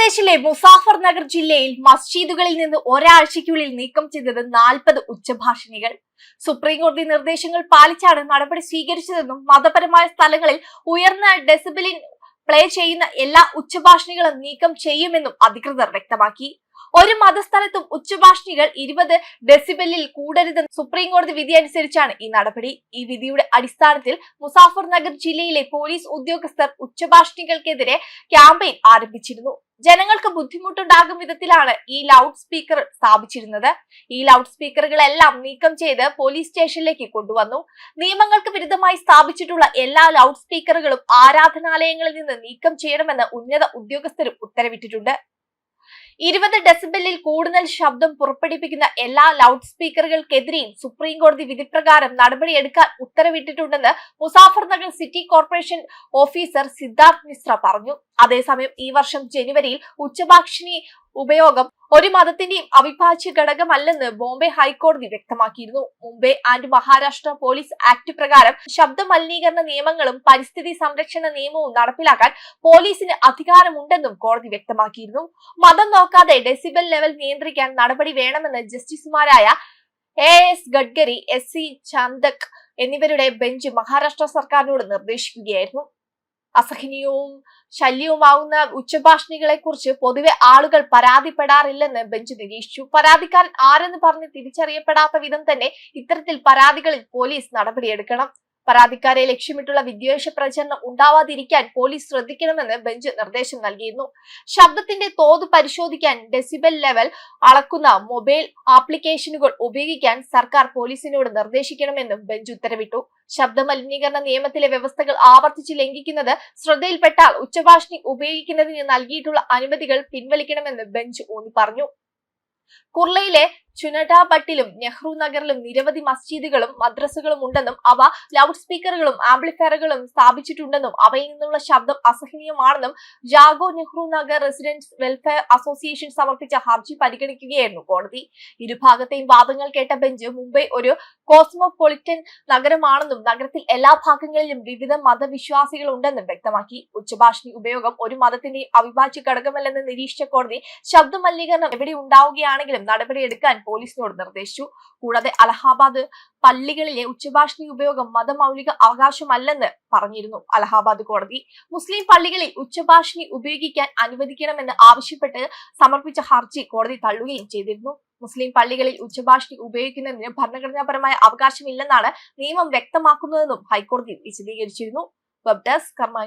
ഉത്തർപ്രദേശിലെ മുസാഫർ നഗർ ജില്ലയിൽ മസ്ജിദുകളിൽ നിന്ന് ഒരാഴ്ചയ്ക്കുള്ളിൽ നീക്കം ചെയ്തത് നാൽപ്പത് ഉച്ചഭാഷിണികൾ. സുപ്രീംകോടതി നിർദ്ദേശങ്ങൾ പാലിച്ചാണ് നടപടി സ്വീകരിച്ചതെന്നും മതപരമായ സ്ഥലങ്ങളിൽ ഉയർന്ന ഡെസിബിലിൻ പ്ലേ ചെയ്യുന്ന എല്ലാ ഉച്ചഭാഷിണികളും നീക്കം ചെയ്യുമെന്നും അധികൃതർ വ്യക്തമാക്കി. ഒരു മതസ്ഥലത്തും ഉച്ചഭാഷിണികൾ ഇരുപത് ഡെസിബലിൽ കൂടരുതെന്ന് സുപ്രീംകോടതി വിധി അനുസരിച്ചാണ് ഈ നടപടി. ഈ വിധിയുടെ അടിസ്ഥാനത്തിൽ മുസാഫർ നഗർ ജില്ലയിലെ പോലീസ് ഉദ്യോഗസ്ഥർ ഉച്ചഭാഷിണികൾക്കെതിരെ ക്യാമ്പയിൻ ആരംഭിച്ചിരുന്നു. ജനങ്ങൾക്ക് ബുദ്ധിമുട്ടുണ്ടാകും വിധത്തിലാണ് ഈ ലൗഡ് സ്പീക്കർ സ്ഥാപിച്ചിരുന്നത്. ഈ ലൗഡ് സ്പീക്കറുകളെല്ലാം നീക്കം ചെയ്ത് പോലീസ് സ്റ്റേഷനിലേക്ക് കൊണ്ടുവന്നു. നിയമങ്ങൾക്ക് വിരുദ്ധമായി സ്ഥാപിച്ചിട്ടുള്ള എല്ലാ ലൗഡ് സ്പീക്കറുകളും ആരാധനാലയങ്ങളിൽ നിന്ന് നീക്കം ചെയ്യണമെന്ന് ഉന്നത ഉദ്യോഗസ്ഥരും ഉത്തരവിട്ടിട്ടുണ്ട്. ഇരുപത് ഡെസിബലിൽ കൂടുതൽ ശബ്ദം പുറപ്പെടുവിപ്പിക്കുന്ന എല്ലാ ലൗഡ് സ്പീക്കറുകൾക്കെതിരെയും സുപ്രീം കോടതി വിധിപ്രകാരം നടപടിയെടുക്കാൻ ഉത്തരവിട്ടിട്ടുണ്ടെന്ന് Muzaffarnagar city corporation officer Siddharth Mishra പറഞ്ഞു. അതേസമയം ഈ വർഷം ജനുവരിയിൽ ഉച്ചഭാഷിണി ഉപയോഗം. ഒരു മതത്തിന്റെയും അവിഭാജ്യ ഘടകമല്ലെന്ന് ബോംബെ ഹൈക്കോടതി വ്യക്തമാക്കിയിരുന്നു. Mumbai and Maharashtra police act പ്രകാരം ശബ്ദ മലിനീകരണ നിയമങ്ങളും പരിസ്ഥിതി സംരക്ഷണ നിയമവും നടപ്പിലാക്കാൻ പോലീസിന് അധികാരമുണ്ടെന്നും കോടതി വ്യക്തമാക്കിയിരുന്നു. മതം നോക്കാതെ ഡെസിബൽ ലെവൽ നിയന്ത്രിക്കാൻ നടപടി വേണമെന്ന് ജസ്റ്റിസുമാരായ A S Gadkari S C Chandak എന്നിവരുടെ ബെഞ്ച് മഹാരാഷ്ട്ര സർക്കാരിനോട് നിർദ്ദേശിക്കുകയായിരുന്നു. അസഹനീയവും ശല്യവുമാവുന്ന ഉച്ചഭാഷണികളെ കുറിച്ച് പൊതുവെ ആളുകൾ പരാതിപ്പെടാറില്ലെന്ന് ബെഞ്ച് നിരീക്ഷിച്ചു. പരാതിക്കാരൻ ആരെന്ന് പറഞ്ഞ് തിരിച്ചറിയപ്പെടാത്ത വിധം തന്നെ ഇത്തരത്തിൽ പരാതികളിൽ പോലീസ് നടപടിയെടുക്കണം. പരാതിക്കാരെ ലക്ഷ്യമിട്ടുള്ള വിദ്വേഷ പ്രചരണം ഉണ്ടാവാതിരിക്കാൻ പോലീസ് ശ്രദ്ധിക്കണമെന്ന് ബെഞ്ച് നിർദ്ദേശം നൽകിയിരുന്നു. ശബ്ദത്തിന്റെ തോത് പരിശോധിക്കാൻ ഡെസിബൽ ലെവൽ അളക്കുന്ന മൊബൈൽ ആപ്ലിക്കേഷനുകൾ ഉപയോഗിക്കാൻ സർക്കാർ പോലീസിനോട് നിർദ്ദേശിക്കണമെന്നും ബെഞ്ച് ഉത്തരവിട്ടു. ശബ്ദമലിനീകരണ നിയമത്തിലെ വ്യവസ്ഥകൾ ആവർത്തിച്ച് ലംഘിക്കുന്നത് ശ്രദ്ധയിൽപ്പെട്ടാൽ ഉച്ചഭാഷണി ഉപയോഗിക്കുന്നതിന് നൽകിയിട്ടുള്ള അനുമതികൾ പിൻവലിക്കണമെന്ന് ബെഞ്ച് ഊന്നി പറഞ്ഞു കുർളയിലെ ചുനഡാബട്ടിലും നെഹ്റു നഗറിലും നിരവധി മസ്ജിദുകളും മദ്രസകളും ഉണ്ടെന്നും അവ ലൗഡ് സ്പീക്കറുകളും ആംപ്ലിഫയറുകളും സ്ഥാപിച്ചിട്ടുണ്ടെന്നും അവയിൽ നിന്നുള്ള ശബ്ദം അസഹനീയമാണെന്നും Jago Nehru Nagar residents welfare association സമർപ്പിച്ച ഹർജി പരിഗണിക്കുകയായിരുന്നു കോടതി. ഇരുഭാഗത്തെയും വാദങ്ങൾ കേട്ട ബെഞ്ച് മുംബൈ ഒരു കോസ്മോപൊളിറ്റൻ നഗരമാണെന്നും നഗരത്തിൽ എല്ലാ ഭാഗങ്ങളിലും വിവിധ മതവിശ്വാസികൾ ഉണ്ടെന്നും വ്യക്തമാക്കി. ഉച്ചഭാഷണി ഉപയോഗം ഒരു മതത്തിന്റെ അവിഭാജ്യ ഘടകമല്ലെന്ന് നിരീക്ഷിച്ച കോടതി ശബ്ദ മലിനീകരണം എവിടെ ഉണ്ടാവുകയാണെങ്കിലും നടപടിയെടുക്കാൻ പോലീസിനോട് നിർദ്ദേശിച്ചു. കൂടാതെ അലഹാബാദ് പള്ളികളിലെ ഉച്ചഭാഷണി ഉപയോഗം മതമൗലിക അവകാശമല്ലെന്ന് പറഞ്ഞിരുന്നു അലഹാബാദ് കോടതി. മുസ്ലിം പള്ളികളിൽ ഉച്ചഭാഷണി ഉപയോഗിക്കാൻ അനുവദിക്കണമെന്ന് ആവശ്യപ്പെട്ട് സമർപ്പിച്ച ഹർജി കോടതി തള്ളുകയും ചെയ്തിരുന്നു. മുസ്ലിം പള്ളികളിൽ ഉച്ചഭാഷണി ഉപയോഗിക്കുന്നതിന് ഭരണഘടനാപരമായ അവകാശമില്ലെന്നാണ് നിയമം വ്യക്തമാക്കുന്നതെന്നും ഹൈക്കോടതി വിശദീകരിച്ചിരുന്നു. വെബ് ഡെസ്ക് കർമ്മ